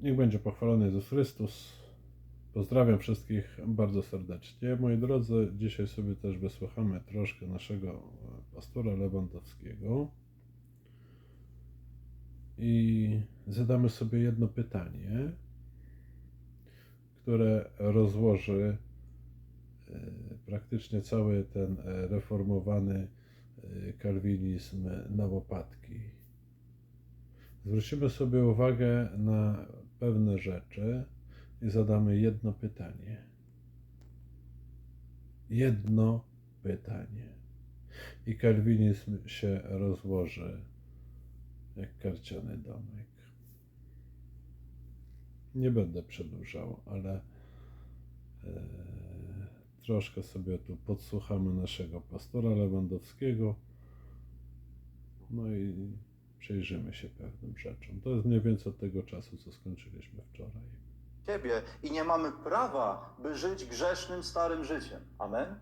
Niech będzie pochwalony Jezus Chrystus. Pozdrawiam wszystkich bardzo serdecznie. Moi drodzy, dzisiaj sobie też wysłuchamy troszkę naszego pastora Lewandowskiego i zadamy sobie jedno pytanie, które rozłoży e, praktycznie cały ten e, reformowany e, kalwinizm na łopatki. Zwrócimy sobie uwagę na pewne rzeczy i zadamy jedno pytanie. Jedno pytanie. I kalwinizm się rozłoży jak karciany domek. Nie będę przedłużał, ale e, troszkę sobie tu podsłuchamy naszego pastora Lewandowskiego. No i przyjrzymy się pewnym rzeczom. To jest mniej więcej od tego czasu, co skończyliśmy wczoraj. Ciebie i nie mamy prawa, by żyć grzesznym, starym życiem. Amen?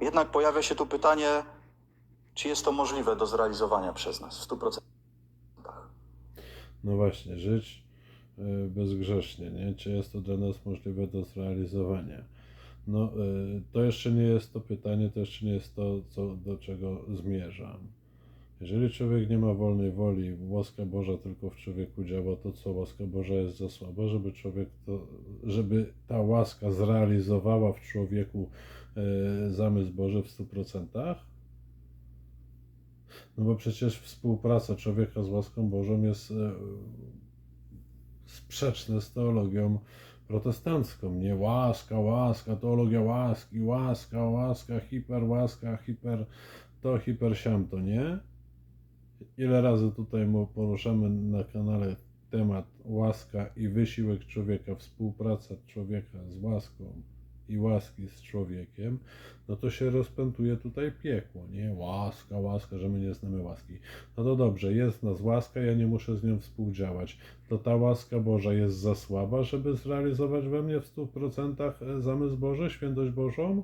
Jednak pojawia się tu pytanie, czy jest to możliwe do zrealizowania przez nas w 100%. No właśnie, żyć y, bezgrzecznie, nie? Czy jest to dla nas możliwe do zrealizowania? No, y, to jeszcze nie jest to pytanie, to jeszcze nie jest to, co, do czego zmierzam. Jeżeli człowiek nie ma wolnej woli, łaska Boża tylko w człowieku działa, to co łaska Boża jest za słaba, żeby człowiek to, żeby ta łaska zrealizowała w człowieku y, zamysł Boży w 100%? No bo przecież współpraca człowieka z łaską Bożą jest e, sprzeczna z teologią protestancką. Nie łaska, łaska, teologia łaski, łaska, łaska, hiperłaska, hiper to, hiper siamto, nie? Ile razy tutaj poruszamy na kanale temat łaska i wysiłek człowieka, współpraca człowieka z łaską i łaski z człowiekiem, no to się rozpętuje tutaj piekło, nie? Łaska, łaska, że my nie znamy łaski. No to dobrze, jest nas łaska, ja nie muszę z nią współdziałać. To ta łaska Boża jest za słaba, żeby zrealizować we mnie w 100% zamysł Boży, świętość Bożą?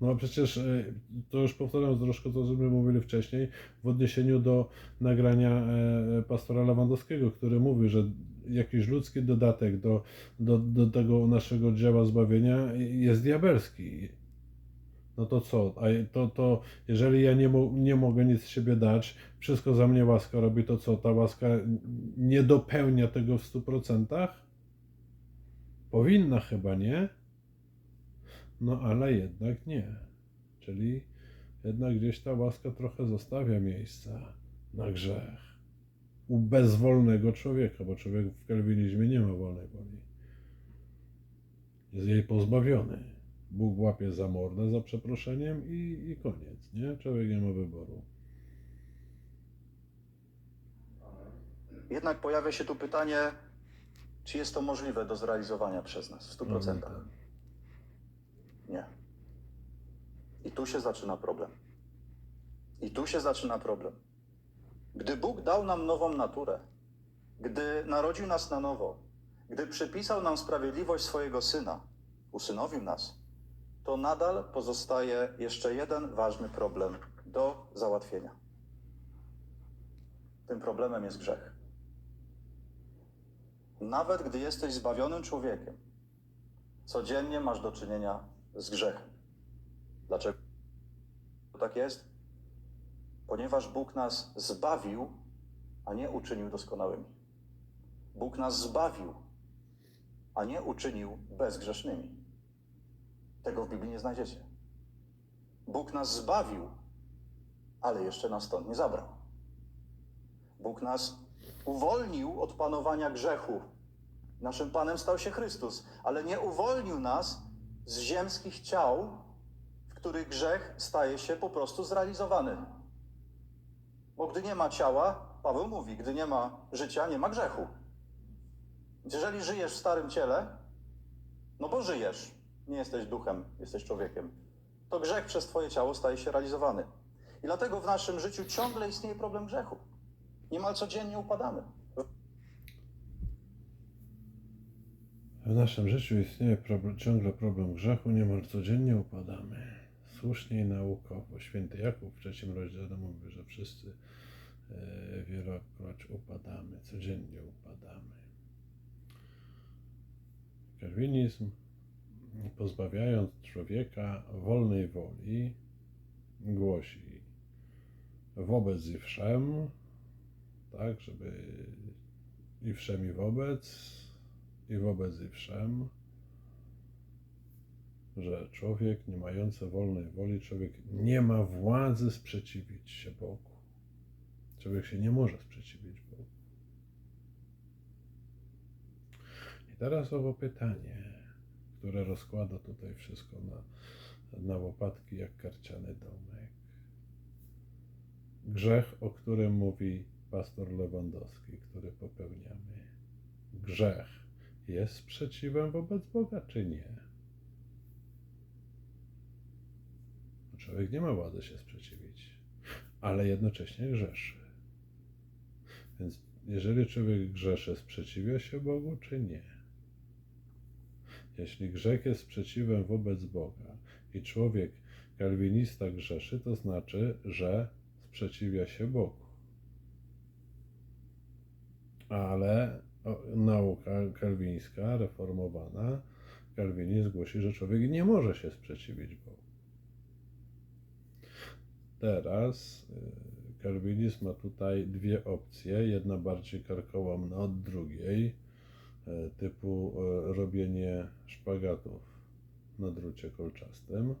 No przecież e, to już powtarzam troszkę to, co my mówili wcześniej, w odniesieniu do nagrania e, pastora Lewandowskiego, który mówi, że jakiś ludzki dodatek do, do, do tego naszego dzieła zbawienia jest diabelski. No to co? A to, to jeżeli ja nie, mo, nie mogę nic z siebie dać, wszystko za mnie łaska robi, to co? Ta łaska nie dopełnia tego w 100%? Powinna chyba, nie? No ale jednak nie. Czyli jednak gdzieś ta łaska trochę zostawia miejsca na grzech u bezwolnego człowieka, bo człowiek w kalwinizmie nie ma wolnej woli. Jest jej pozbawiony. Bóg łapie za mordę, za przeproszeniem i, i koniec, nie? Człowiek nie ma wyboru. Jednak pojawia się tu pytanie, czy jest to możliwe do zrealizowania przez nas w 100%. Nie. I tu się zaczyna problem. I tu się zaczyna problem. Gdy Bóg dał nam nową naturę, gdy narodził nas na nowo, gdy przypisał nam sprawiedliwość swojego Syna, usynowił nas, to nadal pozostaje jeszcze jeden ważny problem do załatwienia. Tym problemem jest grzech. Nawet gdy jesteś zbawionym człowiekiem, codziennie masz do czynienia z grzechem. Dlaczego tak jest? Ponieważ Bóg nas zbawił, a nie uczynił doskonałymi. Bóg nas zbawił, a nie uczynił bezgrzesznymi. Tego w Biblii nie znajdziecie. Bóg nas zbawił, ale jeszcze nas stąd nie zabrał. Bóg nas uwolnił od panowania grzechu. Naszym Panem stał się Chrystus, ale nie uwolnił nas z ziemskich ciał, w których grzech staje się po prostu zrealizowany. Bo gdy nie ma ciała, Paweł mówi, gdy nie ma życia, nie ma grzechu. Jeżeli żyjesz w starym ciele, no bo żyjesz, nie jesteś duchem, jesteś człowiekiem, to grzech przez Twoje ciało staje się realizowany. I dlatego w naszym życiu ciągle istnieje problem grzechu. Niemal codziennie upadamy. W naszym życiu istnieje problem, ciągle problem grzechu, niemal codziennie upadamy. Słusznie i naukowo. Święty Jakub w trzecim rozdziale mówi, że wszyscy e, wielokrotnie choć upadamy, codziennie upadamy. Kalwinizm, pozbawiając człowieka wolnej woli, głosi wobec i wszem, tak, żeby i wszem i wobec, i wobec i wszem, że człowiek nie mający wolnej woli, człowiek nie ma władzy sprzeciwić się Bogu. Człowiek się nie może sprzeciwić Bogu. I teraz owo pytanie, które rozkłada tutaj wszystko na, na łopatki jak karciany domek. Grzech, o którym mówi pastor Lewandowski, który popełniamy. Grzech jest sprzeciwem wobec Boga, czy nie? Człowiek nie ma władzy się sprzeciwić, ale jednocześnie grzeszy. Więc jeżeli człowiek grzeszy, sprzeciwia się Bogu, czy nie? Jeśli grzech jest sprzeciwem wobec Boga i człowiek kalwinista grzeszy, to znaczy, że sprzeciwia się Bogu. Ale nauka kalwińska, reformowana, kalwinizm głosi, że człowiek nie może się sprzeciwić Bogu. Teraz y, kalwinizm ma tutaj dwie opcje, jedna bardziej karkołomna od drugiej, y, typu y, robienie szpagatów na drucie kolczastym,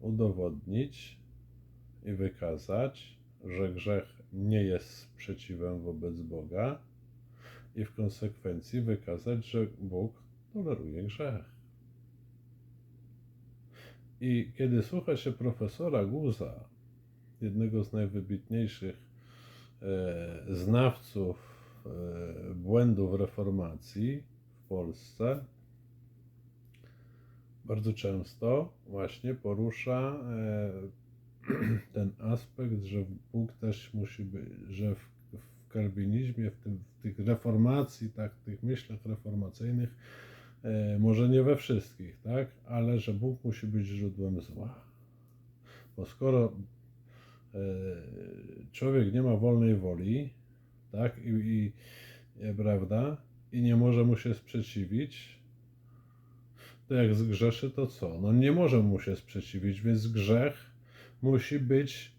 udowodnić i wykazać, że grzech nie jest sprzeciwem wobec Boga i w konsekwencji wykazać, że Bóg toleruje grzech. I kiedy słucha się profesora Guza, jednego z najwybitniejszych e, znawców e, błędów reformacji w Polsce, bardzo często właśnie porusza e, ten aspekt, że Bóg też musi być, że w, kalwinizmie, w, tym, w tych reformacji, tak, w tych myślach reformacyjnych, E, może nie we wszystkich, tak, ale że Bóg musi być źródłem zła. Bo skoro e, człowiek nie ma wolnej woli, tak, i, i e, prawda, i nie może mu się sprzeciwić, to jak zgrzeszy, to co? No nie może mu się sprzeciwić, więc grzech musi być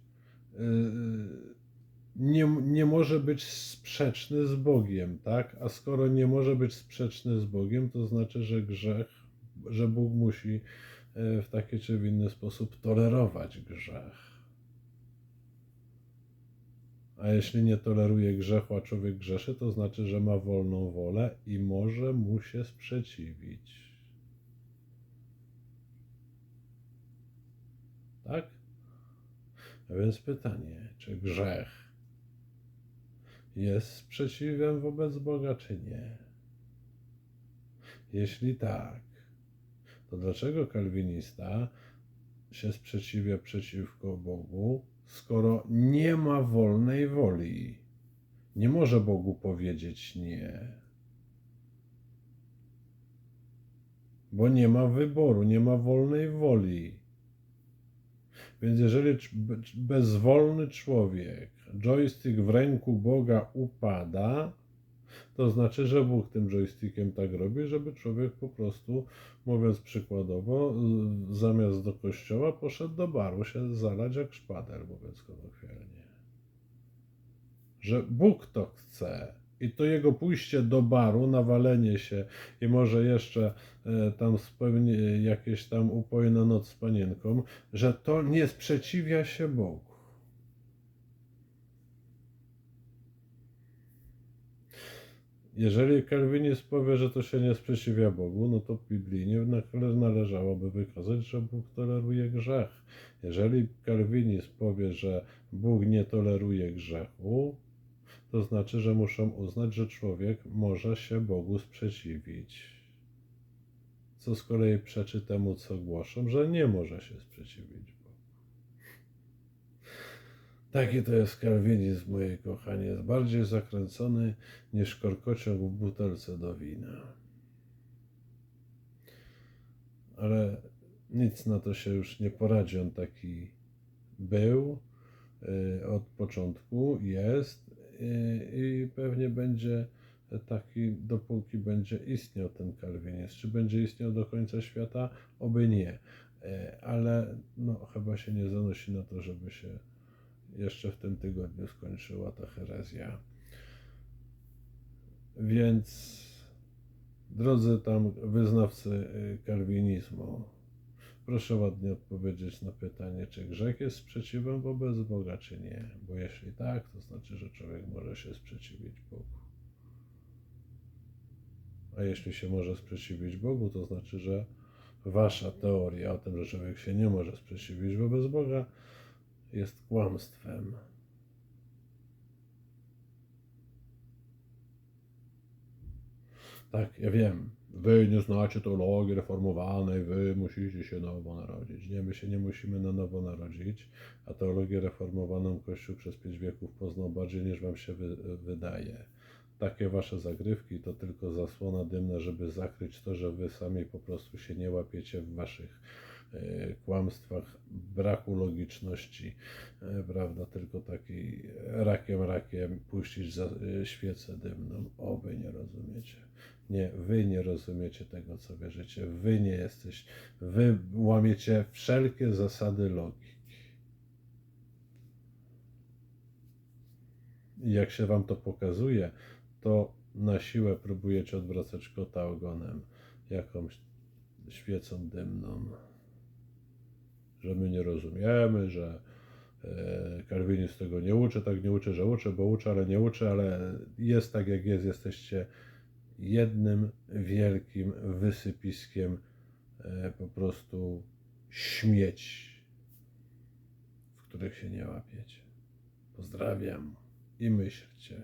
nie, nie może być sprzeczny z Bogiem, tak? A skoro nie może być sprzeczny z Bogiem, to znaczy, że grzech, że Bóg musi e, w taki czy w inny sposób tolerować grzech. A jeśli nie toleruje grzechu, a człowiek grzeszy, to znaczy, że ma wolną wolę i może mu się sprzeciwić. Tak? A więc pytanie, czy grzech jest sprzeciwem wobec Boga, czy nie? Jeśli tak, to dlaczego kalwinista się sprzeciwia przeciwko Bogu, skoro nie ma wolnej woli? Nie może Bogu powiedzieć nie. Bo nie ma wyboru, nie ma wolnej woli. Więc jeżeli bezwolny człowiek, joystick w ręku Boga upada, to znaczy, że Bóg tym joystickiem tak robi, żeby człowiek po prostu, mówiąc przykładowo, zamiast do kościoła poszedł do baru się zalać jak szpader, mówiąc kolokwialnie. Że Bóg to chce. I to jego pójście do baru, nawalenie się i może jeszcze e, tam spełni, jakieś tam upojna noc z panienką, że to nie sprzeciwia się Bogu. Jeżeli kalwinizm powie, że to się nie sprzeciwia Bogu, no to biblijnie należałoby wykazać, że Bóg toleruje grzech. Jeżeli kalwinizm powie, że Bóg nie toleruje grzechu, to znaczy, że muszą uznać, że człowiek może się Bogu sprzeciwić. Co z kolei przeczy temu, co głoszą, że nie może się sprzeciwić Bogu. Taki to jest kalwinizm, moje kochanie. Jest bardziej zakręcony niż korkociąg w butelce do wina. Ale nic na to się już nie poradzi. On taki był y, od początku, jest i, i pewnie będzie taki, dopóki będzie istniał ten kalwinizm. Czy będzie istniał do końca świata? Oby nie. E, Ale no, chyba się nie zanosi na to, żeby się jeszcze w tym tygodniu skończyła ta herezja. Więc drodzy tam wyznawcy y, kalwinizmu, proszę ładnie odpowiedzieć na pytanie, czy grzech jest sprzeciwem wobec Boga, czy nie. Bo jeśli tak, to znaczy, że człowiek może się sprzeciwić Bogu. A jeśli się może sprzeciwić Bogu, to znaczy, że wasza teoria o tym, że człowiek się nie może sprzeciwić wobec Boga, jest kłamstwem. Tak, ja wiem. Wy nie znacie teologii reformowanej, wy musicie się nowo narodzić. Nie, my się nie musimy na nowo narodzić, a teologię reformowaną Kościół przez pięć wieków poznał bardziej niż wam się wy, wydaje. Takie wasze zagrywki to tylko zasłona dymna, żeby zakryć to, że wy sami po prostu się nie łapiecie w waszych kłamstwach, braku logiczności, e, prawda, tylko taki rakiem, rakiem puścić za e, świecę dymną. O, wy nie rozumiecie. Nie, wy nie rozumiecie tego, co wierzycie. Wy nie jesteś, wy łamiecie wszelkie zasady logiki. Jak się wam to pokazuje, to na siłę próbujecie odwracać kota ogonem jakąś świecą dymną. Że my nie rozumiemy, że e, Kalwinizm tego nie uczy, tak nie uczy, że uczy, bo uczy, ale nie uczy, ale jest tak jak jest, jesteście jednym wielkim wysypiskiem e, po prostu śmieci, w których się nie łapiecie. Pozdrawiam i myślcie.